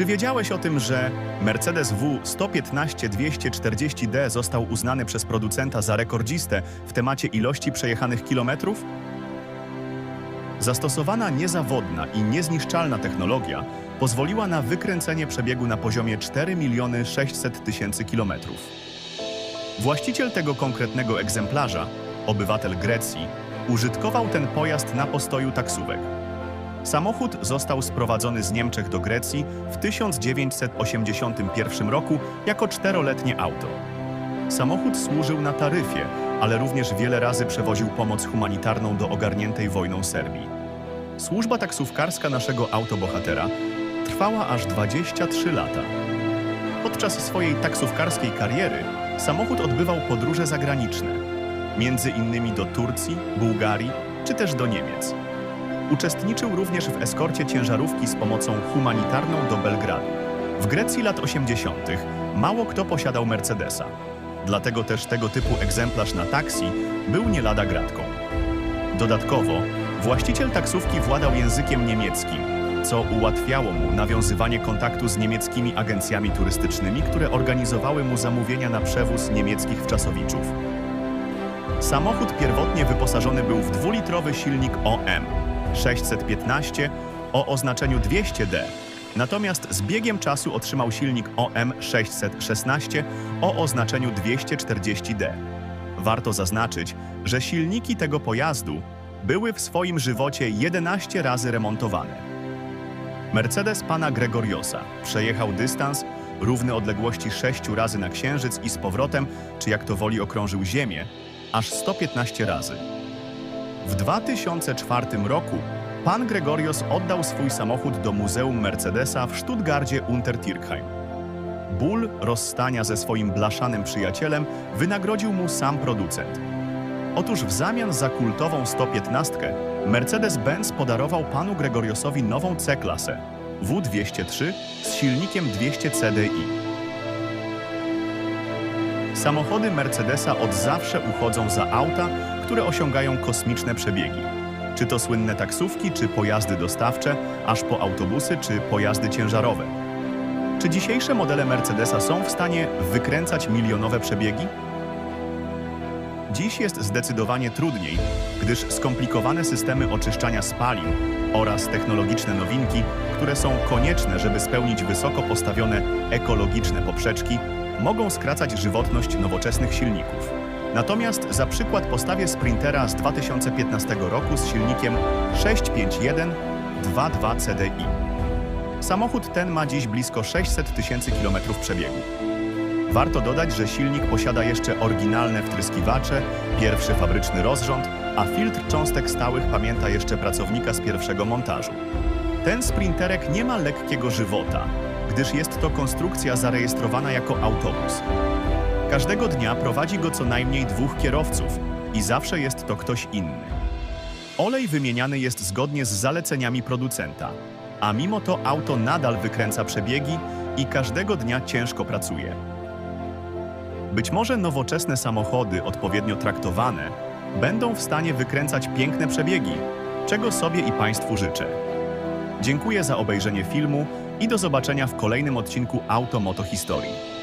Czy wiedziałeś o tym, że Mercedes W 115-240D został uznany przez producenta za rekordzistę w temacie ilości przejechanych kilometrów? Zastosowana niezawodna i niezniszczalna technologia pozwoliła na wykręcenie przebiegu na poziomie 4 miliony 600 tysięcy kilometrów. Właściciel tego konkretnego egzemplarza, obywatel Grecji, użytkował ten pojazd na postoju taksówek. Samochód został sprowadzony z Niemczech do Grecji w 1981 roku jako czteroletnie auto. Samochód służył na taryfie, ale również wiele razy przewoził pomoc humanitarną do ogarniętej wojną Serbii. Służba taksówkarska naszego autobohatera trwała aż 23 lata. Podczas swojej taksówkarskiej kariery samochód odbywał podróże zagraniczne, między innymi do Turcji, Bułgarii czy też do Niemiec. Uczestniczył również w eskorcie ciężarówki z pomocą humanitarną do Belgradu. W Grecji lat 80. mało kto posiadał Mercedesa. Dlatego też tego typu egzemplarz na taksi był nie lada gratką. Dodatkowo, właściciel taksówki władał językiem niemieckim, co ułatwiało mu nawiązywanie kontaktu z niemieckimi agencjami turystycznymi, które organizowały mu zamówienia na przewóz niemieckich wczasowiczów. Samochód pierwotnie wyposażony był w dwulitrowy silnik OM 615 o oznaczeniu 200D, natomiast z biegiem czasu otrzymał silnik OM 616 o oznaczeniu 240D. Warto zaznaczyć, że silniki tego pojazdu były w swoim żywocie 11 razy remontowane. Mercedes pana Gregoriosa przejechał dystans równy odległości 6 razy na Księżyc i z powrotem, czy jak to woli okrążył Ziemię, aż 115 razy. W 2004 roku pan Gregorios oddał swój samochód do Muzeum Mercedesa w Stuttgarcie Untertürkheim. Ból rozstania ze swoim blaszanym przyjacielem wynagrodził mu sam producent. Otóż w zamian za kultową 115 Mercedes-Benz podarował panu Gregoriosowi nową C-klasę W203 z silnikiem 200 CDI. Samochody Mercedesa od zawsze uchodzą za auta, które osiągają kosmiczne przebiegi. Czy to słynne taksówki, czy pojazdy dostawcze, aż po autobusy, czy pojazdy ciężarowe. Czy dzisiejsze modele Mercedesa są w stanie wykręcać milionowe przebiegi? Dziś jest zdecydowanie trudniej, gdyż skomplikowane systemy oczyszczania spalin oraz technologiczne nowinki, które są konieczne, żeby spełnić wysoko postawione ekologiczne poprzeczki, mogą skracać żywotność nowoczesnych silników. Natomiast za przykład postawię Sprintera z 2015 roku z silnikiem 651 22 CDI. Samochód ten ma dziś blisko 600 tysięcy kilometrów przebiegu. Warto dodać, że silnik posiada jeszcze oryginalne wtryskiwacze, pierwszy fabryczny rozrząd, a filtr cząstek stałych pamięta jeszcze pracownika z pierwszego montażu. Ten sprinterek nie ma lekkiego żywota, gdyż jest to konstrukcja zarejestrowana jako autobus. Każdego dnia prowadzi go co najmniej dwóch kierowców i zawsze jest to ktoś inny. Olej wymieniany jest zgodnie z zaleceniami producenta, a mimo to auto nadal wykręca przebiegi i każdego dnia ciężko pracuje. Być może nowoczesne samochody, odpowiednio traktowane, będą w stanie wykręcać piękne przebiegi, czego sobie i Państwu życzę. Dziękuję za obejrzenie filmu i do zobaczenia w kolejnym odcinku Automoto Historii.